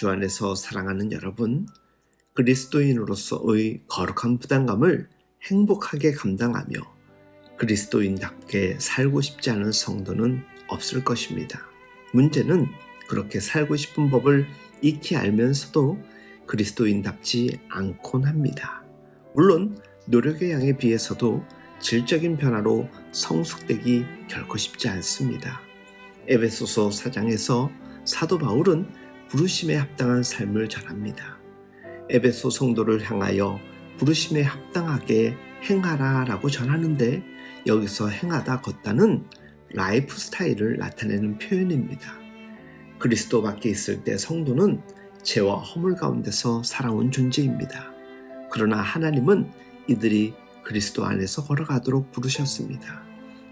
주 안에서 사랑하는 여러분, 그리스도인으로서의 거룩한 부담감을 행복하게 감당하며 그리스도인답게 살고 싶지 않은 성도는 없을 것입니다. 문제는 그렇게 살고 싶은 법을 익히 알면서도 그리스도인답지 않곤 합니다. 물론 노력의 양에 비해서도 질적인 변화로 성숙되기 결코 쉽지 않습니다. 에베소서 4장에서 사도 바울은 부르심에 합당한 삶을 전합니다. 에베소 성도를 향하여 부르심에 합당하게 행하라 라고 전하는데 여기서 행하다 걷다는 라이프 스타일을 나타내는 표현입니다. 그리스도 밖에 있을 때 성도는 죄와 허물 가운데서 살아온 존재입니다. 그러나 하나님은 이들이 그리스도 안에서 걸어가도록 부르셨습니다.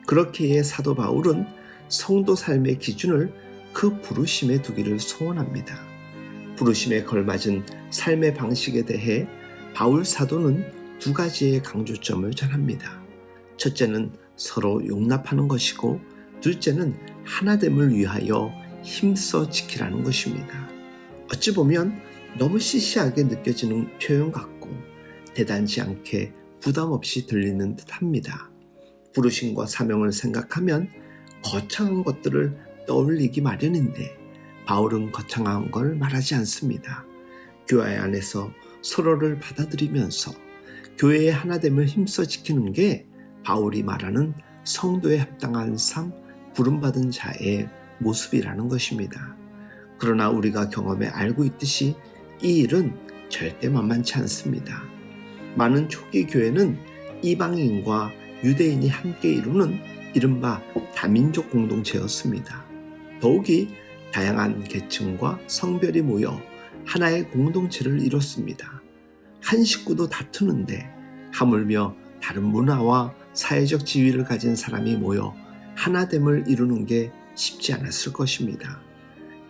그렇기에 사도 바울은 성도 삶의 기준을 그 부르심에 두기를 소원합니다. 부르심에 걸맞은 삶의 방식에 대해 바울 사도는 두 가지의 강조점을 전합니다. 첫째는 서로 용납하는 것이고 둘째는 하나됨을 위하여 힘써 지키라는 것입니다. 어찌 보면 너무 시시하게 느껴지는 표현 같고 대단지 않게 부담 없이 들리는 듯 합니다. 부르심과 사명을 생각하면 거창한 것들을 떠올리기 마련인데 바울은 거창한 걸 말하지 않습니다. 교회 안에서 서로를 받아들이면서 교회의 하나됨을 힘써 지키는 게 바울이 말하는 성도에 합당한 삶, 부름받은 자의 모습이라는 것입니다. 그러나 우리가 경험에 알고 있듯이 이 일은 절대 만만치 않습니다. 많은 초기 교회는 이방인과 유대인이 함께 이루는 이른바 다민족 공동체였습니다. 더욱이 다양한 계층과 성별이 모여 하나의 공동체를 이뤘습니다. 한 식구도 다투는데 하물며 다른 문화와 사회적 지위를 가진 사람이 모여 하나됨을 이루는 게 쉽지 않았을 것입니다.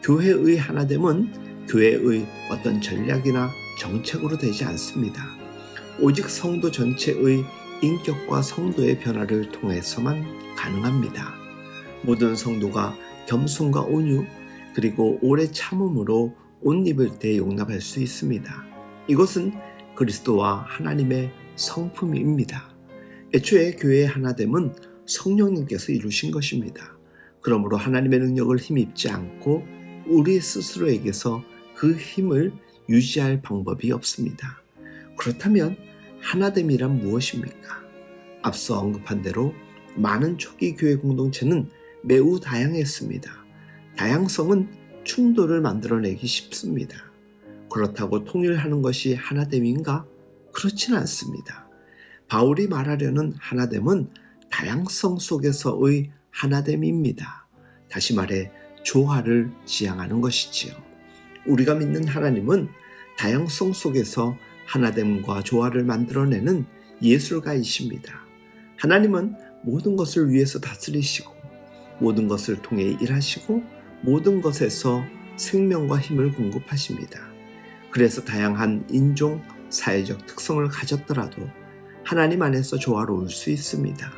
교회의 하나됨은 교회의 어떤 전략이나 정책으로 되지 않습니다. 오직 성도 전체의 인격과 성도의 변화를 통해서만 가능합니다. 모든 성도가 겸손과 온유 그리고 오래 참음으로 옷 입을 때 용납할 수 있습니다. 이것은 그리스도와 하나님의 성품입니다. 애초에 교회의 하나됨은 성령님께서 이루신 것입니다. 그러므로 하나님의 능력을 힘입지 않고 우리 스스로에게서 그 힘을 유지할 방법이 없습니다. 그렇다면 하나됨이란 무엇입니까? 앞서 언급한 대로 많은 초기 교회 공동체는 매우 다양했습니다. 다양성은 충돌을 만들어내기 쉽습니다. 그렇다고 통일하는 것이 하나됨인가? 그렇진 않습니다. 바울이 말하려는 하나됨은 다양성 속에서의 하나됨입니다. 다시 말해 조화를 지향하는 것이지요. 우리가 믿는 하나님은 다양성 속에서 하나됨과 조화를 만들어내는 예술가이십니다. 하나님은 모든 것을 위해서 다스리시고 모든 것을 통해 일하시고 모든 것에서 생명과 힘을 공급하십니다. 그래서 다양한 인종, 사회적 특성을 가졌더라도 하나님 안에서 조화로울 수 있습니다.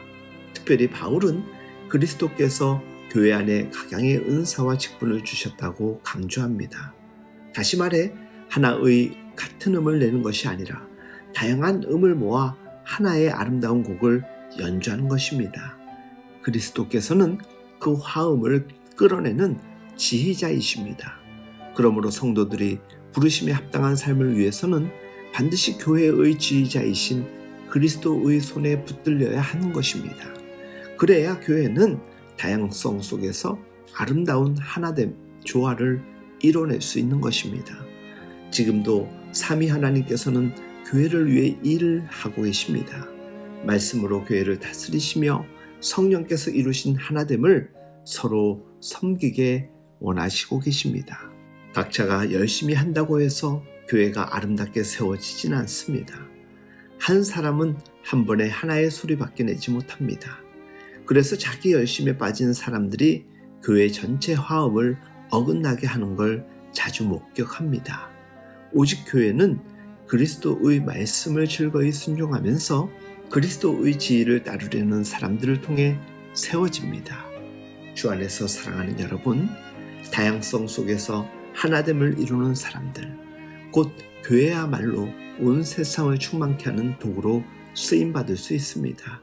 특별히 바울은 그리스도께서 교회 안에 각양의 은사와 직분을 주셨다고 강조합니다. 다시 말해 하나의 같은 음을 내는 것이 아니라 다양한 음을 모아 하나의 아름다운 곡을 연주하는 것입니다. 그리스도께서는 그 화음을 끌어내는 지휘자이십니다. 그러므로 성도들이 부르심에 합당한 삶을 위해서는 반드시 교회의 지휘자이신 그리스도의 손에 붙들려야 하는 것입니다. 그래야 교회는 다양성 속에서 아름다운 하나됨, 조화를 이뤄낼 수 있는 것입니다. 지금도 삼위 하나님께서는 교회를 위해 일을 하고 계십니다. 말씀으로 교회를 다스리시며 성령께서 이루신 하나됨을 서로 섬기게 원하시고 계십니다. 각자가 열심히 한다고 해서 교회가 아름답게 세워지진 않습니다. 한 사람은 한 번에 하나의 소리밖에 내지 못합니다. 그래서 자기 열심에 빠진 사람들이 교회 전체 화음을 어긋나게 하는 걸 자주 목격합니다. 오직 교회는 그리스도의 말씀을 즐거이 순종하면서 그리스도의 지위를 따르려는 사람들을 통해 세워집니다. 주 안에서 사랑하는 여러분, 다양성 속에서 하나됨을 이루는 사람들, 곧 교회야말로 온 세상을 충만케 하는 도구로 쓰임 받을 수 있습니다.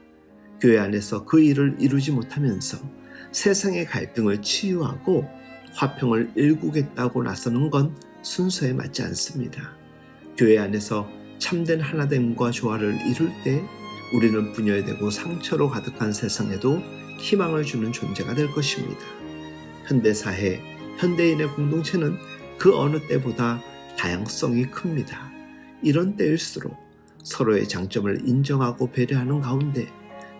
교회 안에서 그 일을 이루지 못하면서 세상의 갈등을 치유하고 화평을 일구겠다고 나서는 건 순서에 맞지 않습니다. 교회 안에서 참된 하나됨과 조화를 이룰 때 우리는 분열되고 상처로 가득한 세상에도 희망을 주는 존재가 될 것입니다. 현대사회, 현대인의 공동체는 그 어느 때보다 다양성이 큽니다. 이런 때일수록 서로의 장점을 인정하고 배려하는 가운데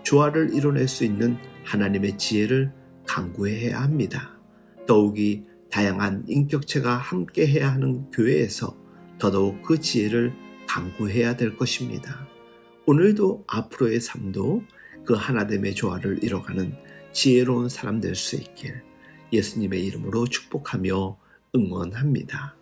조화를 이뤄낼 수 있는 하나님의 지혜를 강구해야 합니다. 더욱이 다양한 인격체가 함께해야 하는 교회에서 더더욱 그 지혜를 강구해야 될 것입니다. 오늘도 앞으로의 삶도 그 하나됨의 조화를 이뤄가는 지혜로운 사람 될 수 있길 예수님의 이름으로 축복하며 응원합니다.